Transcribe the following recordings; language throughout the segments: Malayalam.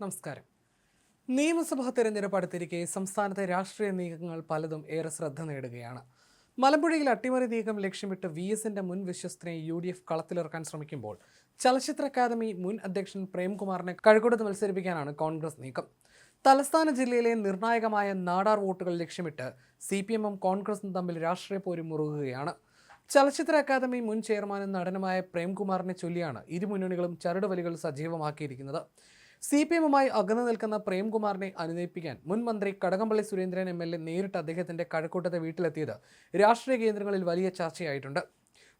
നമസ്കാരം. നിയമസഭാ തെരഞ്ഞെടുപ്പ് അടുത്തിരിക്കെ സംസ്ഥാനത്തെ രാഷ്ട്രീയ നീക്കങ്ങൾ പലതും ഏറെ ശ്രദ്ധ നേടുകയാണ്. മലമ്പുഴയിൽ അട്ടിമറി നീക്കം ലക്ഷ്യമിട്ട് വി എസിന്റെ മുൻ വിശ്വസ്തനെ യു ഡി എഫ് കളത്തിലിറക്കാൻ ശ്രമിക്കുമ്പോൾ ചലച്ചിത്ര അക്കാദമി മുൻ അധ്യക്ഷൻ പ്രേംകുമാറിനെ കഴക്കൂട്ടത്ത് മത്സരിപ്പിക്കാനാണ് കോൺഗ്രസ് നീക്കം. തലസ്ഥാന ജില്ലയിലെ നിർണായകമായ നാടാർ വോട്ടുകൾ ലക്ഷ്യമിട്ട് സി പി എമ്മും കോൺഗ്രസും തമ്മിൽ രാഷ്ട്രീയ പോരും മുറുകുകയാണ്. ചലച്ചിത്ര അക്കാദമി മുൻ ചെയർമാനും നടനുമായ പ്രേംകുമാറിനെ ചൊല്ലിയാണ് ഇരു മുന്നണികളും ചരടുവലികൾ സജീവമാക്കിയിരിക്കുന്നത്. സി പി എമ്മുമായി അകന്നു നിൽക്കുന്ന പ്രേംകുമാറിനെ അനുനയിപ്പിക്കാൻ മുൻ മന്ത്രി Kadakampally Surendran M L A നേരിട്ട് അദ്ദേഹത്തിന്റെ കഴക്കൂട്ടത്തെ വീട്ടിലെത്തിയത് രാഷ്ട്രീയ കേന്ദ്രങ്ങളിൽ വലിയ ചർച്ചയായിട്ടുണ്ട്.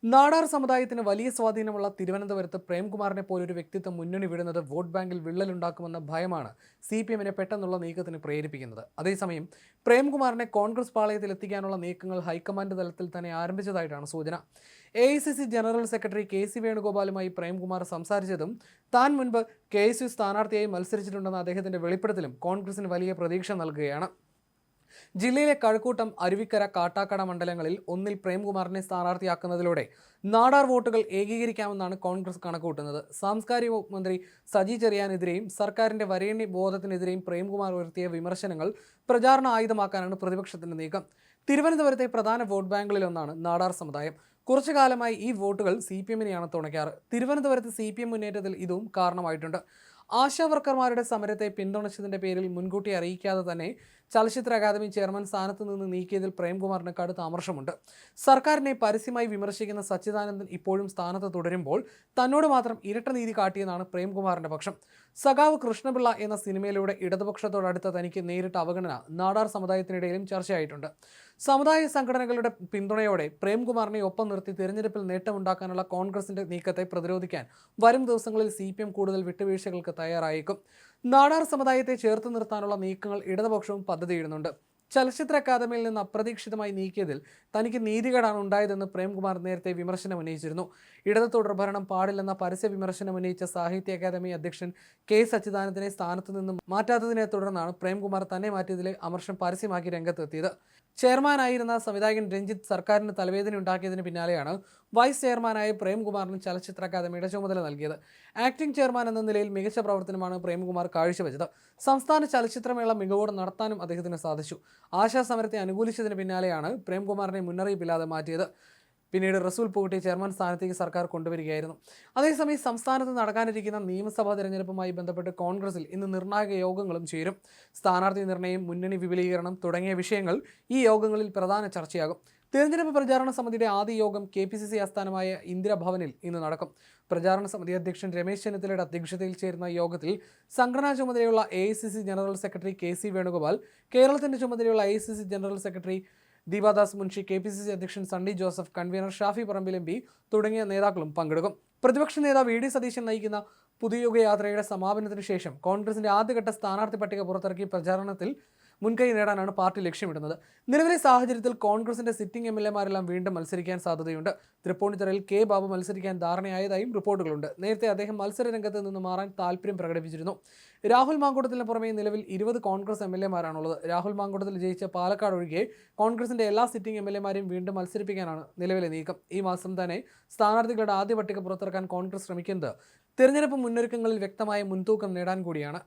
നാടാർ സമുദായത്തിന് വലിയ സ്വാധീനമുള്ള തിരുവനന്തപുരത്ത് പ്രേംകുമാറിനെ പോലൊരു വ്യക്തിത്വം മുന്നണി വിടുന്നത് വോട്ട് ബാങ്കിൽ വിള്ളലുണ്ടാക്കുമെന്ന ഭയമാണ് സി പി എമ്മിനെ പെട്ടെന്നുള്ള നീക്കത്തിന് പ്രേരിപ്പിക്കുന്നത്. അതേസമയം പ്രേംകുമാറിനെ കോൺഗ്രസ് പാളയത്തിൽ എത്തിക്കാനുള്ള നീക്കങ്ങൾ ഹൈക്കമാൻഡ് തലത്തിൽ തന്നെ ആരംഭിച്ചതായിട്ടാണ് സൂചന. A I C C general secretary K C വേണുഗോപാലുമായി Premkumar സംസാരിച്ചതും താൻ മുൻപ് കെ എസ് യു സ്ഥാനാർത്ഥിയായി മത്സരിച്ചിട്ടുണ്ടെന്ന അദ്ദേഹത്തിന്റെ വെളിപ്പെടുത്തലും കോൺഗ്രസിന് വലിയ പ്രതീക്ഷ നൽകുകയാണ്. ജില്ലയിലെ കഴക്കൂട്ടം അരുവിക്കര കാട്ടാക്കട മണ്ഡലങ്ങളിൽ ഒന്നിൽ പ്രേംകുമാറിനെ സ്ഥാനാർത്ഥിയാക്കുന്നതിലൂടെ നാടാർ വോട്ടുകൾ ഏകീകരിക്കാമെന്നാണ് കോൺഗ്രസ് കണക്കുകൂട്ടുന്നത്. സാംസ്കാരിക മന്ത്രി സജി ചെറിയാനെതിരെയും സർക്കാരിന്റെ വരേണ്യ ബോധത്തിനെതിരെയും പ്രേംകുമാർ ഉയർത്തിയ വിമർശനങ്ങൾ പ്രചാരണ ആയുധമാക്കാനാണ് പ്രതിപക്ഷത്തിന്റെ നീക്കം. തിരുവനന്തപുരത്തെ പ്രധാന വോട്ട് ബാങ്കുകളിലൊന്നാണ് നാടാർ സമുദായം. കുറച്ചു കാലമായി ഈ വോട്ടുകൾ സി പി എമ്മിനെയാണ് തുണയ്ക്കാറ്. തിരുവനന്തപുരത്ത് സി പി എം മുന്നേറ്റത്തിൽ ഇതും കാരണമായിട്ടുണ്ട്. ആശാവർക്കർമാരുടെ സമരത്തെ പിന്തുണച്ചതിന്റെ പേരിൽ മുൻകൂട്ടി അറിയിക്കാതെ തന്നെ ചലച്ചിത്ര അക്കാദമി ചെയർമാൻ സ്ഥാനത്ത് നിന്ന് നീക്കിയതിൽ പ്രേംകുമാറിന് കടുത്ത അമർഷമുണ്ട്. സർക്കാരിനെ പരസ്യമായി വിമർശിക്കുന്ന സച്ചിദാനന്ദൻ ഇപ്പോഴും സ്ഥാനത്ത് തുടരുമ്പോൾ തന്നോട് മാത്രം ഇരട്ട നീതി കാട്ടിയെന്നാണ് പ്രേംകുമാറിന്റെ പക്ഷം. സഖാവ് കൃഷ്ണപിള്ള എന്ന സിനിമയിലൂടെ ഇടതുപക്ഷത്തോടടുത്ത തനിക്ക് നേരിട്ട അവഗണന നാടാർ സമുദായത്തിനിടയിലും ചർച്ചയായിട്ടുണ്ട്. സമുദായ സംഘടനകളുടെ പിന്തുണയോടെ പ്രേംകുമാറിനെ ഒപ്പം നിർത്തി തിരഞ്ഞെടുപ്പിൽ നേട്ടമുണ്ടാക്കാനുള്ള കോൺഗ്രസിന്റെ നീക്കത്തെ പ്രതിരോധിക്കാൻ വരും ദിവസങ്ങളിൽ സി കൂടുതൽ വിട്ടുവീഴ്ചകൾക്ക് തയ്യാറായേക്കും. നാടാർ സമുദായത്തെ ചേർത്ത് നിർത്താനുള്ള നീക്കങ്ങൾ ഇടതുപക്ഷവും പദ്ധതിയിടുന്നുണ്ട് ചലച്ചിത്ര അക്കാദമിയിൽ നിന്ന് അപ്രതീക്ഷിതമായി നീക്കിയതിൽ തനിക്ക് നീതികേടാണ് ഉണ്ടായതെന്ന് പ്രേംകുമാർ നേരത്തെ വിമർശനം ഉന്നയിച്ചിരുന്നു. ഇടത് തുടർഭരണം പാടില്ലെന്ന പരസ്യ വിമർശനം ഉന്നയിച്ച സാഹിത്യ അക്കാദമി അധ്യക്ഷൻ കെ സച്ചിദാനന്ദനെ സ്ഥാനത്ത് നിന്നും മാറ്റാത്തതിനെ തുടർന്നാണ് പ്രേംകുമാർ തന്നെ മാറ്റിയതിലെ അമർഷം പരസ്യമാക്കി രംഗത്തെത്തിയത്. ചെയർമാനായിരുന്ന സംവിധായകൻ രഞ്ജിത്ത് സർക്കാരിന് തലവേദന ഉണ്ടാക്കിയതിന് പിന്നാലെയാണ് വൈസ് ചെയർമാനായ പ്രേംകുമാറിന് ചലച്ചിത്ര അക്കാദമിയുടെ ചുമതല നൽകിയത്. ആക്ടിംഗ് ചെയർമാൻ എന്ന നിലയിൽ മികച്ച പ്രവർത്തനമാണ് പ്രേംകുമാർ കാഴ്ചവെച്ചത്. സംസ്ഥാന ചലച്ചിത്രമേള മികവോടെ നടത്താനും അദ്ദേഹത്തിന് സാധിച്ചു. ആശാ സമരത്തെ അനുകൂലിച്ചതിന് പിന്നാലെയാണ് പ്രേംകുമാറിനെ മുന്നറിയിപ്പില്ലാതെ മാറ്റിയത്. പിന്നീട് റസൂൽ പൂട്ടി ചെയർമാൻ സ്ഥാനത്തേക്ക് സർക്കാർ കൊണ്ടുവരികയായിരുന്നു. അതേസമയം സംസ്ഥാനത്ത് നടക്കാനിരിക്കുന്ന നിയമസഭാ തെരഞ്ഞെടുപ്പുമായി ബന്ധപ്പെട്ട് കോൺഗ്രസിൽ ഇന്ന് നിർണായക യോഗങ്ങളും ചേരും. സ്ഥാനാർത്ഥി നിർണയം മുന്നണി വിപുലീകരണം തുടങ്ങിയ വിഷയങ്ങൾ ഈ യോഗങ്ങളിൽ പ്രധാന ചർച്ചയാകും. തിരഞ്ഞെടുപ്പ് പ്രചാരണ സമിതിയുടെ ആദ്യ യോഗം കെ പി സി സി ആസ്ഥാനമായ ഇന്ദിരാഭവനിൽ ഇന്ന് നടക്കും. പ്രചാരണ സമിതി അധ്യക്ഷൻ രമേശ് ചെന്നിത്തലയുടെ അധ്യക്ഷതയിൽ ചേരുന്ന യോഗത്തിൽ സംഘടനാ ചുമതലയുള്ള A general secretary K C Venugopal കേരളത്തിന്റെ ചുമതലയുള്ള A general secretary Deepadas Munshi K P C C അധ്യക്ഷൻ Sunny Joseph convener Shafi Parambil M P തുടങ്ങിയ നേതാക്കളും പങ്കെടുക്കും. പ്രതിപക്ഷ നേതാവ് ഇ ഡി സതീശൻ നയിക്കുന്ന പുതുയുഗ യാത്രയുടെ സമാപനത്തിന് ശേഷം കോൺഗ്രസിന്റെ ആദ്യഘട്ട സ്ഥാനാർത്ഥി പട്ടിക പുറത്തിറക്കി പ്രചാരണത്തിൽ മുൻകൈ നേടാനാണ് പാർട്ടി ലക്ഷ്യമിടുന്നത്. നിലവിലെ സാഹചര്യത്തിൽ കോൺഗ്രസിന്റെ സിറ്റിംഗ് എം എൽ എമാരെല്ലാം വീണ്ടും മത്സരിക്കാൻ സാധ്യതയുണ്ട്. തൃപ്പൂണിത്തുറയിൽ കെ ബാബു മത്സരിക്കാൻ ധാരണയായതായും റിപ്പോർട്ടുകളുണ്ട്. നേരത്തെ അദ്ദേഹം മത്സര രംഗത്ത് നിന്ന് മാറാൻ താല്പര്യം പ്രകടിപ്പിച്ചിരുന്നു. രാഹുൽ മാങ്കൂട്ടത്തിന് പുറമെ നിലവിൽ ഇരുപത് കോൺഗ്രസ് എം എൽ എമാരാണുള്ളത് രാഹുൽ മാങ്കൂട്ടത്തിൽ ജയിച്ച പാലക്കാട് ഒഴികെ കോൺഗ്രസിന്റെ എല്ലാ സിറ്റിംഗ് എം എൽ എമാരെയും വീണ്ടും മത്സരിപ്പിക്കാനാണ് നിലവിലെ നീക്കം. ഈ മാസം തന്നെ സ്ഥാനാർത്ഥികളുടെ ആദ്യ പട്ടിക പുറത്തിറക്കാൻ കോൺഗ്രസ് ശ്രമിക്കുന്നത് തിരഞ്ഞെടുപ്പ് മുന്നൊരുക്കങ്ങളിൽ വ്യക്തമായ മുൻതൂക്കം നേടാൻ കൂടിയാണ്.